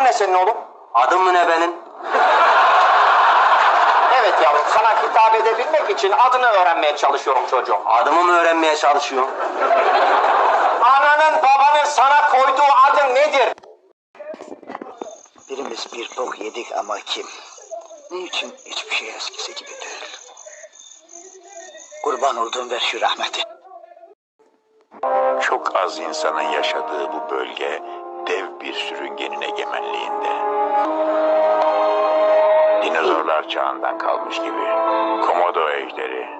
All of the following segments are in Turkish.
Adın ne senin oğlum? Adın mı ne benim? Evet yavrum sana hitap edebilmek için adını öğrenmeye çalışıyorum çocuğum. Adımı mı öğrenmeye çalışıyorsun? Ananın babanın sana koyduğu adın nedir? Birimiz bir bok yedik ama kim? Niçin hiçbir şey eskisi gibi değil? Kurban olduğum ver şu rahmeti. Çok az insanın yaşadığı bu bölge dev bir sürüngenin egemenliğinde. Dinozorlar çağından kalmış gibi. Komodo ejderi.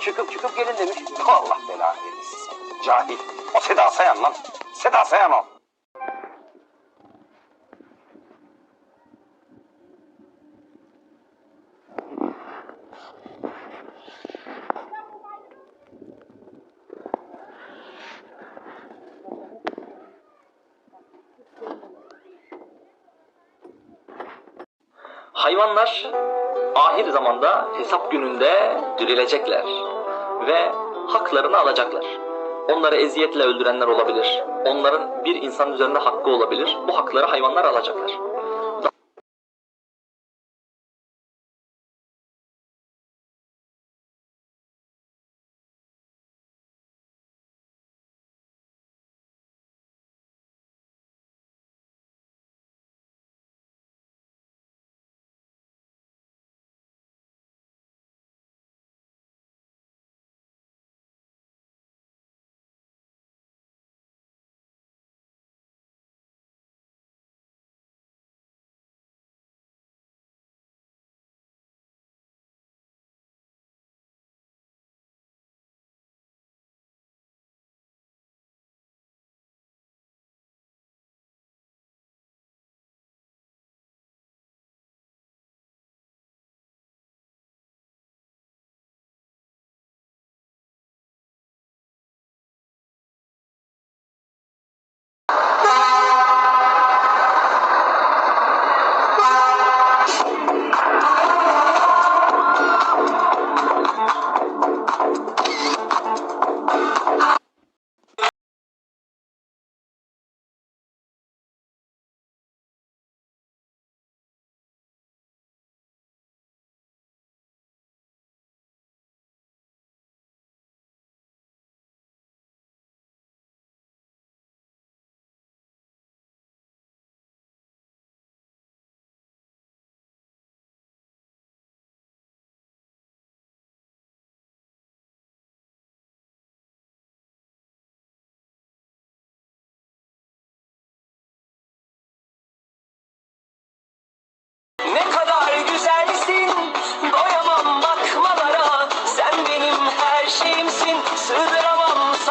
Çıkıp çıkıp gelin demiş. Allah belanı versin seni. Cahil. O Seda Sayan lan. Seda Sayan o. Hayvanlar ahir zamanda hesap gününde dirilecekler ve haklarını alacaklar. Onları eziyetle öldürenler olabilir. Onların bir insan üzerinde hakkı olabilir. Bu hakları hayvanlar alacaklar.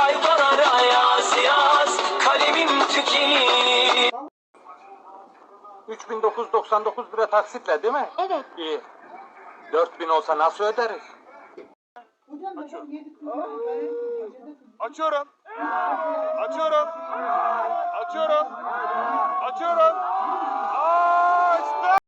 Sığdıramam sayfalara Yaz yaz kalemim tükenir 3999 lira taksitle değil mi? Evet. İyi. 4000 olsa nasıl öderiz? Açıyorum. Açıyorum. Açıyorum. Açıyorum. Açtım.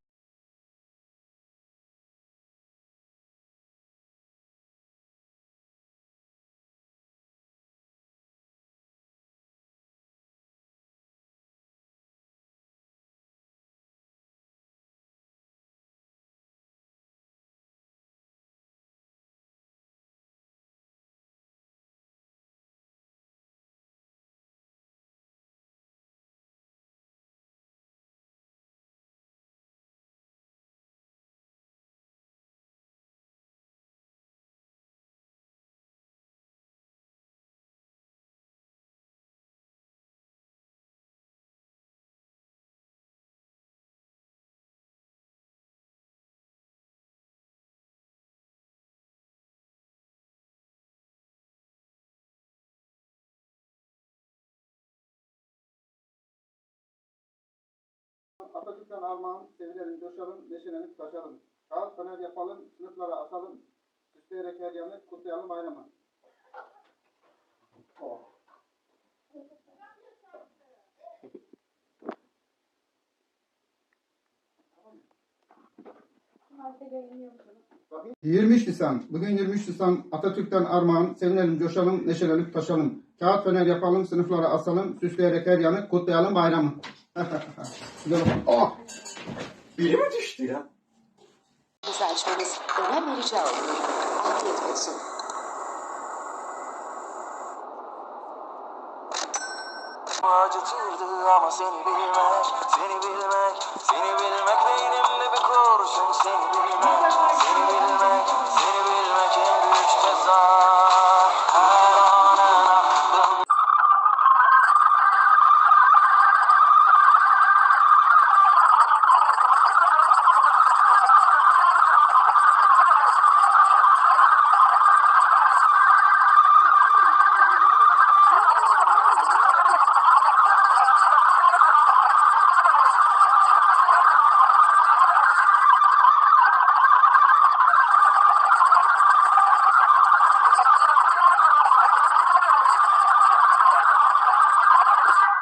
Ataturk'tan armağan, sevinelim, coşalım, neşelenip taşalım. Kağıt fener yapalım, sınıflara asalım, süsleyerek her yanı kutlayalım bayramı. Oh. 23 Nisan. Bugün 23 Nisan Atatürk'ten armağan. Sevinelim, coşalım, neşelenip taşalım. Kağıt fener yapalım, sınıflara asalım, süsleyerek her yanı kutlayalım bayramı. Oldu. Oh! Biri mi düştü ya? Açmanız önemli rica oluyor. Afiyet olsun. acıtırdı ama seni bilmek, seni bilmek, seni bilmek beynimde bir kurşun seni bilmek,